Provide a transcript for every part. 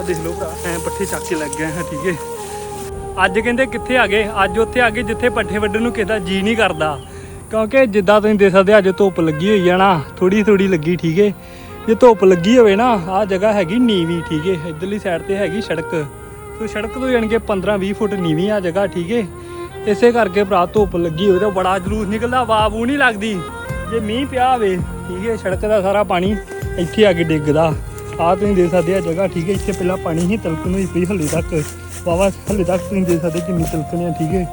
ਆਹ ਦੇਖ ਲਓ ਭਰਾ, ਐ ਪੱਠੇ ਚੱਕ ਕੇ ਲੱਗ ਗਏ ਹਾਂ, ਠੀਕ ਹੈ। ਅੱਜ ਕਹਿੰਦੇ ਕਿੱਥੇ ਆ ਗਏ? ਅੱਜ ਉੱਥੇ ਆ ਗਏ ਜਿੱਥੇ ਪੱਠੇ ਵੱਢਣ ਨੂੰ ਕਿਸੇ ਦਾ ਜੀ ਨਹੀਂ ਕਰਦਾ। ਕਿਉਂਕਿ ਜਿੱਦਾਂ ਤੁਸੀਂ ਦੇਖ ਸਕਦੇ ਅੱਜ ਧੁੱਪ ਲੱਗੀ ਹੋਈ ਆ ਨਾ ਥੋੜੀ ਥੋੜੀ ਲੱਗੀ, ਠੀਕ ਹੈ। ਜੇ ਧੁੱਪ ਲੱਗੀ ਹੋਵੇ ਨਾ, ਆਹ ਜਗ੍ਹਾ ਹੈਗੀ ਨੀਵੀਂ, ਠੀਕ ਹੈ। ਇਧਰਲੀ ਸਾਈਡ ਤੇ ਹੈਗੀ ਸੜਕ। ਸੋ ਸੜਕ ਤੋਂ ਜਾਣ ਕਿ 15 20 ਫੁੱਟ ਨੀਵੀਂ ਆ ਜਗ੍ਹਾ, ਠੀਕ ਹੈ। ਇਸੇ ਕਰਕੇ ਭਰਾ ਧੁੱਪ ਲੱਗੀ ਹੋਵੇ ਤਾਂ ਬੜਾ ਜਲੂਸ ਨਿਕਲਦਾ ਵਾਬੂ ਨਹੀਂ ਲੱਗਦੀ। ਜੇ ਮੀਂਹ ਪਿਆ ਹੋਵੇ, ਠੀਕ ਹੈ, ਸੜਕ ਦਾ ਸਾਰਾ ਪਾਣੀ ਇੱਥੇ ਆ ਕੇ ਡਿੱਗਦਾ। ਆਹ ਤੁਸੀਂ ਦੇਖ ਸਕਦੇ ਆ ਜਗ੍ਹਾ ਠੀਕ ਹੈ, ਇੱਥੇ ਪਹਿਲਾਂ ਪਾਣੀ ਹੀ ਤਲਕਣ ਹੋਈ ਪਈ ਹੱਲੇ ਤੱਕ। ਵਾਵਾ ਹੱਲੇ ਤੱਕ ਤੁਸੀਂ ਦੇਖ ਸਕਦੇ ਕਿੰਨੀ ਤਲਕਣ ਆ, ਠੀਕ ਹੈ।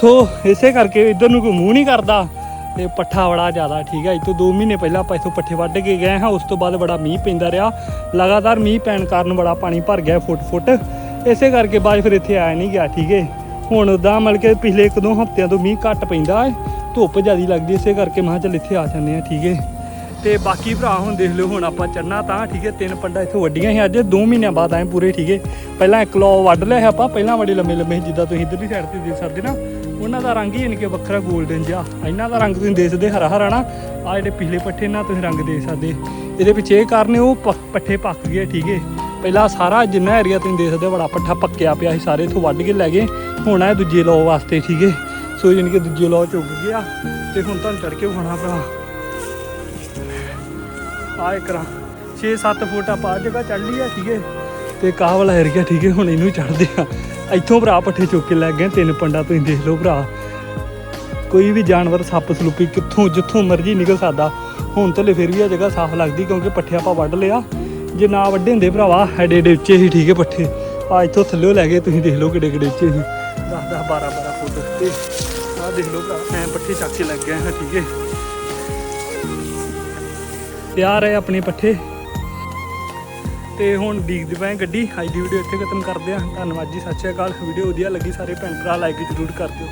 ਸੋ ਇਸੇ ਕਰਕੇ ਇੱਧਰ ਨੂੰ ਕੋਈ ਮੂੰਹ ਨਹੀਂ ਕਰਦਾ ਤੇ ਪੱਠਾ ਬੜਾ ਜ਼ਿਆਦਾ, ਠੀਕ ਹੈ। ਇਹ ਤੋਂ 2 ਮਹੀਨੇ ਪਹਿਲਾਂ ਆਪਾਂ ਇੱਥੋਂ ਪੱਠੇ ਵੱਢ ਕੇ ਗਏ ਹਾਂ, ਉਸ ਤੋਂ ਬਾਅਦ ਬੜਾ ਮੀਂਹ ਪੈਂਦਾ ਰਿਹਾ। ਲਗਾਤਾਰ ਮੀਂਹ ਪੈਣ ਕਾਰਨ ਬੜਾ ਪਾਣੀ ਭਰ ਗਿਆ ਫੁੱਟ ਫੁੱਟ ਇਸੇ ਕਰਕੇ ਬਾਅਦ ਫਿਰ ਇੱਥੇ ਆਇਆ ਨਹੀਂ ਗਿਆ, ਠੀਕ ਹੈ। ਹੁਣ ਉਦਾਂ ਮਤਲਬ ਕਿ ਪਿਛਲੇ ਇੱਕ ਦੋ ਹਫ਼ਤਿਆਂ ਤੋਂ ਮੀਂਹ ਘੱਟ ਪੈਂਦਾ ਹੈ, ਧੁੱਪ ਜ਼ਿਆਦੀ ਲੱਗਦੀ ਇਸੇ ਕਰਕੇ ਮੈਂ ਕਿਹਾ ਚੱਲ ਇੱਥੇ ਆ ਜਾਂਦੇ ਆ ਠੀਕ ਹੈ। ਤੇ ਬਾਕੀ ਭਰਾ ਹੁਣ ਦੇਖ ਲਿਓ ਹੁਣ ਆਪਾਂ ਚੜਨਾ ਤਾਂ ਠੀਕ ਹੈ ਤਿੰਨ ਪੰਡਾ ਇੱਥੋਂ ਵੱਡੀਆਂ ਸੀ ਅੱਜ 2 ਮਹੀਨਿਆਂ ਬਾਅਦ ਆਏ ਪੂਰੇ ਠੀਕ ਹੈ। ਪਹਿਲਾਂ ਇੱਕ ਲੋ ਵੱਢ ਲਿਆ ਸੀ ਆਪਾਂ ਪਹਿਲਾਂ ਬੜੇ ਲੰਮੇ ਲੰਮੇ ਸੀ, ਜਿੱਦਾਂ ਤੁਸੀਂ ਇਧਰਲੀ ਸਾਈਡ ਤੇ ਦੇਖ ਸਕਦੇ ਨਾ ਉਹਨਾਂ ਦਾ ਰੰਗ ਹੀ ਯਾਨੀ ਕਿ ਵੱਖਰਾ 골ਡਨ ਜਿਹਾ। ਇਹਨਾਂ ਦਾ ਰੰਗ ਤੁਸੀਂ ਦੇਖ ਸਕਦੇ ਹਰਾ ਹਰਾ ਨਾ। ਆ ਜਿਹੜੇ ਪਿਛਲੇ ਪੱਠੇ ਨਾਲ ਤੁਸੀਂ ਰੰਗ ਦੇਖ ਸਕਦੇ ਇਹਦੇ ਪਿੱਛੇ ਇਹ ਕਾਰਨ ਉਹ ਪੱਠੇ ਪੱਕ ਗਏ ਠੀਕ ਹੈ। ਪਹਿਲਾਂ ਸਾਰਾ ਜਿੰਨਾ ਏਰੀਆ ਤੁਸੀਂ ਦੇਖ ਸਕਦੇ ਬੜਾ ਪੱਠਾ ਪੱਕਿਆ ਪਿਆ ਸੀ ਸਾਰੇ ਇੱਥੋਂ ਵੱਢ ਕੇ ਲੈ ਗਏ। ਹੁਣ ਇਹ ਦੂਜੇ ਲੋ ਵਾਸਤੇ ਠੀਕ ਹੈ। ਸੋ ਯਾਨੀ ਕਿ ਦੂਜੇ ਲੋ ਚੁੱਕ ਗਿਆ। ਤੇ ਹੁਣ ਤੁਹਾਨੂੰ ਚੜ ਕੇ ਵਿਖਾਉਣਾ ਭਰਾ। ਆ ਇੱਕ ਰਾਂ 6-7 ਫੁੱਟ ਆਪਾਂ ਆਹ ਜਗ੍ਹਾ ਚੜ ਲਈ ਆ ਠੀਕ ਹੈ ਤੇ ਕਾਹ ਵਾਲਾ ਏਰੀਆ ਠੀਕ ਹੈ, ਹੁਣ ਇਹਨੂੰ ਚੜਦੇ ਆ। ਇੱਥੋਂ ਭਰਾ ਪੱਠੇ ਚੁੱਕ ਕੇ ਲੈ ਗਏ, ਤਿੰਨ ਪੰਡਾ ਤੁਸੀਂ ਦੇਖ ਲਓ ਭਰਾ। ਕੋਈ ਵੀ ਜਾਨਵਰ, ਸੱਪ, ਸਲੂਪੀ ਕਿੱਥੋਂ ਜਿੱਥੋਂ ਮਰਜ਼ੀ ਨਿਕਲ ਸਕਦਾ। ਹੁਣ ਤੇ ਫਿਰ ਵੀ ਆ ਜਗ੍ਹਾ ਸਾਫ਼ ਲੱਗਦੀ ਕਿਉਂਕਿ ਪੱਠੇ ਆਪਾਂ ਵੱਢ ਲਿਆ। ਜੇ ਨਾ ਵੱਡੇ ਹੁੰਦੇ ਭਰਾਵਾ, ਐਡੇ ਐਡੇ ਉੱਚੇ ਹੀ ਠੀਕ ਹੈ ਪੱਠੇ। ਆ ਇੱਥੋਂ ਥੱਲੇ ਲੈ ਗਏ, ਤੁਸੀਂ ਦੇਖ ਲਓ ਕਿੱਡੇ ਕਿੱਡੇ ਉੱਚੇ ਸੀ 10 10 12 12 ਫੁੱਟ ਤੇ ਆ ਦੇਖ ਲਓ ਭਰਾ, ਐ ਪੱਠੇ ਚੱਕ ਕੇ ਲੱਗ ਗਏ ਹਾਂ ਠੀਕ ਹੈ। ਤਿਆਰ ਹੈ ਆਪਣੇ ਪੱਠੇ। ਤੇ ਹੁਣ ਦੇਖਦੇ ਪਏ ਗੱਡੀ। ਅੱਜ ਦੀ ਵੀਡੀਓ ਇੱਥੇ ਖਤਮ ਕਰਦੇ ਹਾਂ। ਧੰਨਵਾਦ ਜੀ। ਸਤਿ ਸ਼੍ਰੀ ਅਕਾਲ। ਵੀਡੀਓ ਵਧੀਆ ਲੱਗੀ ਸਾਰੇ ਭੈਣ ਭਰਾ ਲਾਈਕ ਜ਼ਰੂਰ ਕਰ ਦਿਓ।